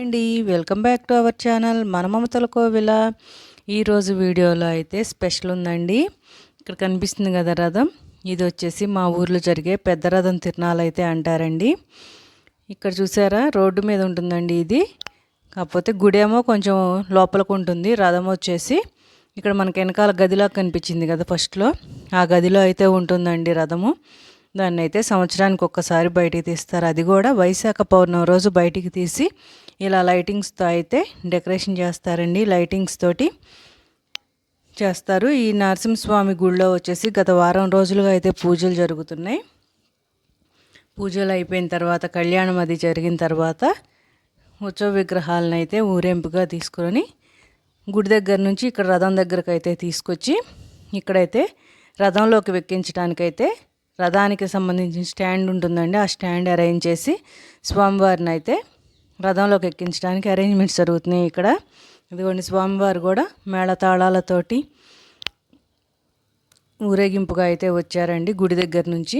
అండి welcome back to our channel మన మమతల కోవిల ఈరోజు వీడియోలో అయితే స్పెషల్ ఉందండి. ఇక్కడ కనిపిస్తుంది కదా రథం. ఇది వచ్చేసి మా ఊర్లో జరిగే పెద్ద రథం తిరణాలు అయితే అంటారండి. ఇక్కడ చూసారా? రోడ్డు మీద ఉంటుందండి ఇది. కాకపోతే గుడేమో కొంచెం లోపలికి ఉంటుంది. రథం వచ్చేసి ఇక్కడ మనకి వెనకాల గదిలా కనిపించింది కదా ఫస్ట్లో ఆ గదిలో అయితే ఉంటుందండి రథము. దాన్ని అయితే సంవత్సరానికి ఒక్కసారి బయటికి తీస్తారు. అది కూడా వైశాఖ పౌర్ణమి రోజు బయటికి తీసి ఇలా లైటింగ్స్తో అయితే డెకరేషన్ చేస్తారండి లైటింగ్స్ తోటి చేస్తారు. ఈ నరసింహస్వామి గుళ్ళో వచ్చేసి గత వారం రోజులుగా అయితే పూజలు జరుగుతున్నాయి. పూజలు అయిపోయిన తర్వాత కళ్యాణం అది జరిగిన తర్వాత ఉత్సవ విగ్రహాలను అయితే ఊరేంపుగా తీసుకొని గుడి దగ్గర నుంచి ఇక్కడ రథం దగ్గరకు అయితే తీసుకొచ్చి ఇక్కడైతే రథంలోకి వెక్కించడానికైతే రథానికి సంబంధించిన స్టాండ్ ఉంటుందండి. ఆ స్టాండ్ అరేంజ్ చేసి స్వామివారిని అయితే రథంలోకి ఎక్కించడానికి అరేంజ్మెంట్స్ జరుగుతున్నాయి ఇక్కడ. ఇదిగోండి స్వామివారు కూడా మేళతాళాలతోటి ఊరేగింపుగా అయితే వచ్చారండి. గుడి దగ్గర నుంచి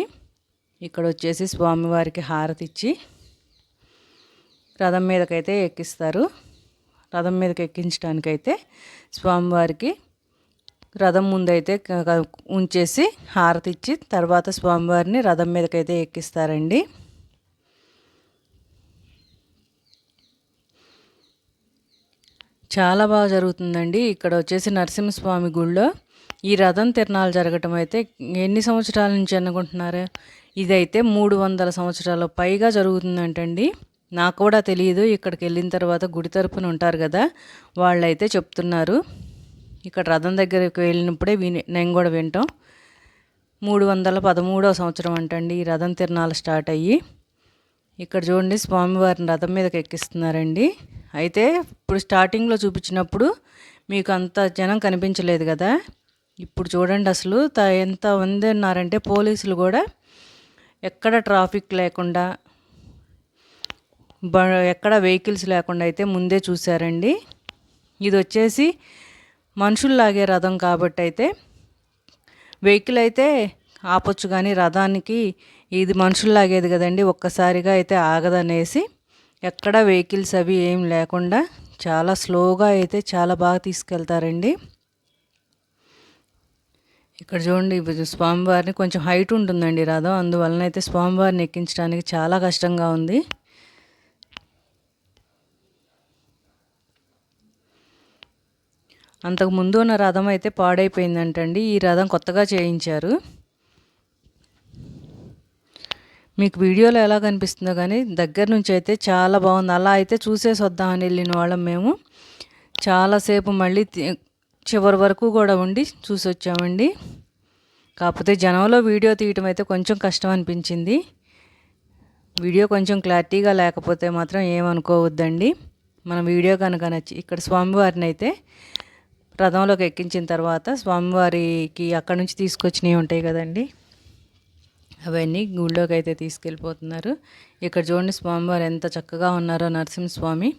ఇక్కడ వచ్చేసి స్వామివారికి హారతి ఇచ్చి రథం మీదకైతే ఎక్కిస్తారు. రథం మీదకి ఎక్కించడానికైతే స్వామివారికి రథం ముందైతే ఉంచేసి హారతి ఇచ్చి తర్వాత స్వామివారిని రథం మీదకైతే ఎక్కిస్తారండి. చాలా బాగా జరుగుతుందండి. ఇక్కడ వచ్చేసి నరసింహస్వామి గుళ్ళో ఈ రథం తిరణాలు జరగటం అయితే ఎన్ని సంవత్సరాల నుంచి అనుకుంటున్నారు? ఇదైతే మూడు వందల సంవత్సరాల. పైగా జరుగుతుందంటండి. నాకు కూడా తెలియదు. ఇక్కడికి వెళ్ళిన తర్వాత గుడి తరపున ఉంటారు కదా వాళ్ళైతే చెప్తున్నారు. ఇక్కడ రథం దగ్గరికి వెళ్ళినప్పుడే విని నేను కూడా వింటాం. మూడు వందల పదమూడవ సంవత్సరం అంటండి ఈ రథం తిరణాలు స్టార్ట్ అయ్యి. ఇక్కడ చూడండి స్వామివారిని రథం మీదకి ఎక్కిస్తున్నారండి. అయితే ఇప్పుడు స్టార్టింగ్లో చూపించినప్పుడు మీకు అంత జనం కనిపించలేదు కదా. ఇప్పుడు చూడండి అసలు త ఎంత ఉంది అన్నారంటే పోలీసులు కూడా ఎక్కడ ట్రాఫిక్ లేకుండా బ ఎక్కడ వెహికల్స్ లేకుండా అయితే ముందే చూశారండి. ఇది వచ్చేసి మనుషులు లాగే రథం కాబట్టి అయితే వెహికల్ అయితే ఆపొచ్చు కానీ రథానికి ఇది మనుషులు లాగేది కదండి. ఒక్కసారిగా అయితే ఆగదనేసి ఎక్కడ వెహికల్స్ అవి ఏం లేకుండా చాలా స్లోగా అయితే చాలా బాగా తీసుకెళ్తారండి. ఇక్కడ చూడండి స్వామివారిని కొంచెం హైట్ ఉంటుందండి రథం అందువలన అయితే స్వామివారిని ఎక్కించడానికి చాలా కష్టంగా ఉంది. అంతకు ముందు ఉన్న రథం అయితే పాడైపోయిందంటండి. ఈ రథం కొత్తగా చేయించారు. మీకు వీడియోలో ఎలా కనిపిస్తుందో కానీ దగ్గర నుంచి అయితే చాలా బాగుంది. అలా అయితే చూసేసి వద్దామని వెళ్ళిన వాళ్ళం మేము. చాలాసేపు మళ్ళీ చివరి వరకు కూడా ఉండి చూసి వచ్చామండి కాకపోతే జనంలో వీడియో తీయటం అయితే కొంచెం కష్టం అనిపించింది వీడియో కొంచెం క్లారిటీగా లేకపోతే మాత్రం ఏమనుకోవద్దండి. మన వీడియో కనుక నచ్చి ఇక్కడ స్వామివారిని అయితే రథంలోకి ఎక్కించిన తర్వాత స్వామివారికి అక్కడ నుంచి తీసుకొచ్చినవి ఉంటాయి కదండి. అవన్నీ గుళ్ళోకి అయితే తీసుకెళ్ళిపోతున్నారు. ఇక్కడ చూడండి స్వామివారు ఎంత చక్కగా ఉన్నారో నరసింహస్వామి.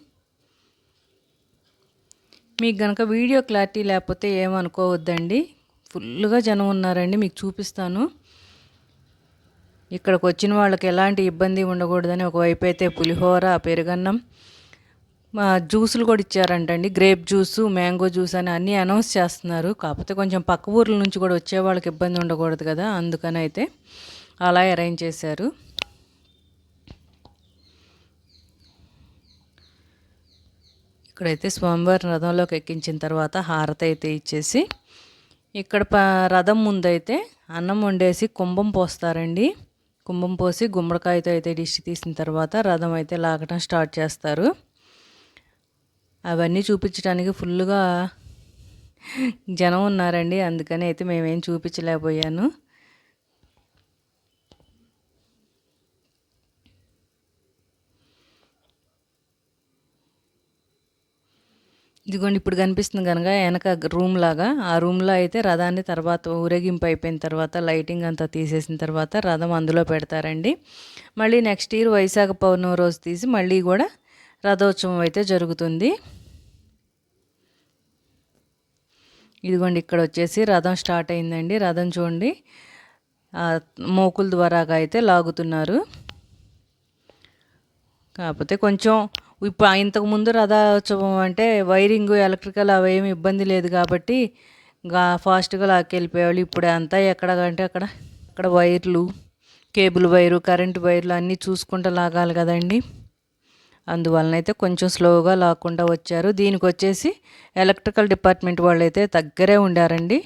మీకు కనుక వీడియో క్లారిటీ లేకపోతే ఏమనుకోవద్దండి. ఫుల్గా జనం ఉన్నారండి మీకు చూపిస్తాను. ఇక్కడికి వచ్చిన వాళ్ళకి ఎలాంటి ఇబ్బంది ఉండకూడదని ఒకవైపు అయితే పులిహోర పెరుగన్నం జ్యూసులు కూడా ఇచ్చారంటండి. గ్రేప్ జ్యూసు మ్యాంగో జ్యూస్ అని అన్నీ అనౌన్స్ చేస్తున్నారు. కాకపోతే కొంచెం పక్క ఊర్ల నుంచి కూడా వచ్చే వాళ్ళకి ఇబ్బంది ఉండకూడదు కదా అందుకని అయితే అలా అరేంజ్ చేశారు. ఇక్కడైతే స్వామివారి రథంలోకి ఎక్కించిన తర్వాత హారతి అయితే ఇచ్చేసి ఇక్కడ ప రథం ముందైతే అన్నం వండేసి కుంభం పోస్తారండి. కుంభం పోసి గుమ్మడికాయతో అయితే డిష్ తీసిన తర్వాత రథం అయితే లాగటం స్టార్ట్ చేస్తారు. అవన్నీ చూపించడానికి ఫుల్గా జనం ఉన్నారండి. అందుకని అయితే మేమేం చూపించలేకపోయాను. ఇదిగోండి ఇప్పుడు కనిపిస్తుంది కనుక వెనక రూమ్ లాగా. ఆ రూమ్లో అయితే రథాన్ని తర్వాత ఊరేగింపు అయిపోయిన తర్వాత లైటింగ్ అంతా తీసేసిన తర్వాత రథం అందులో పెడతారండి. మళ్ళీ నెక్స్ట్ ఇయర్ వైశాఖ పౌర్ణమి రోజు తీసి మళ్ళీ కూడా రథోత్సవం అయితే జరుగుతుంది. ఇదిగోండి ఇక్కడ వచ్చేసి రథం స్టార్ట్ అయిందండి. రథం చూడండి. మోకుల ద్వారాగా అయితే లాగుతున్నారు. కాకపోతే కొంచెం ఇప్పుడు ఇంతకు ముందు రథోత్సవం అంటే వైరింగ్ ఎలక్ట్రికల్ అవేమి ఇబ్బంది లేదు కాబట్టి గా ఫాస్ట్గా లాక్కెళ్ళిపోయేవాళ్ళు ఇప్పుడు అంతా ఎక్కడ అంటే అక్కడ అక్కడ వైర్లు కేబుల్ వైరు కరెంటు వైర్లు అన్నీ చూసుకుంటూ లాగాలి కదండి. అందువలన అయితే కొంచెం స్లోగా లాక్కుండా వచ్చారు. దీనికి వచ్చేసి ఎలక్ట్రికల్ డిపార్ట్మెంట్ వాళ్ళు అయితే దగ్గరే ఉండారండి.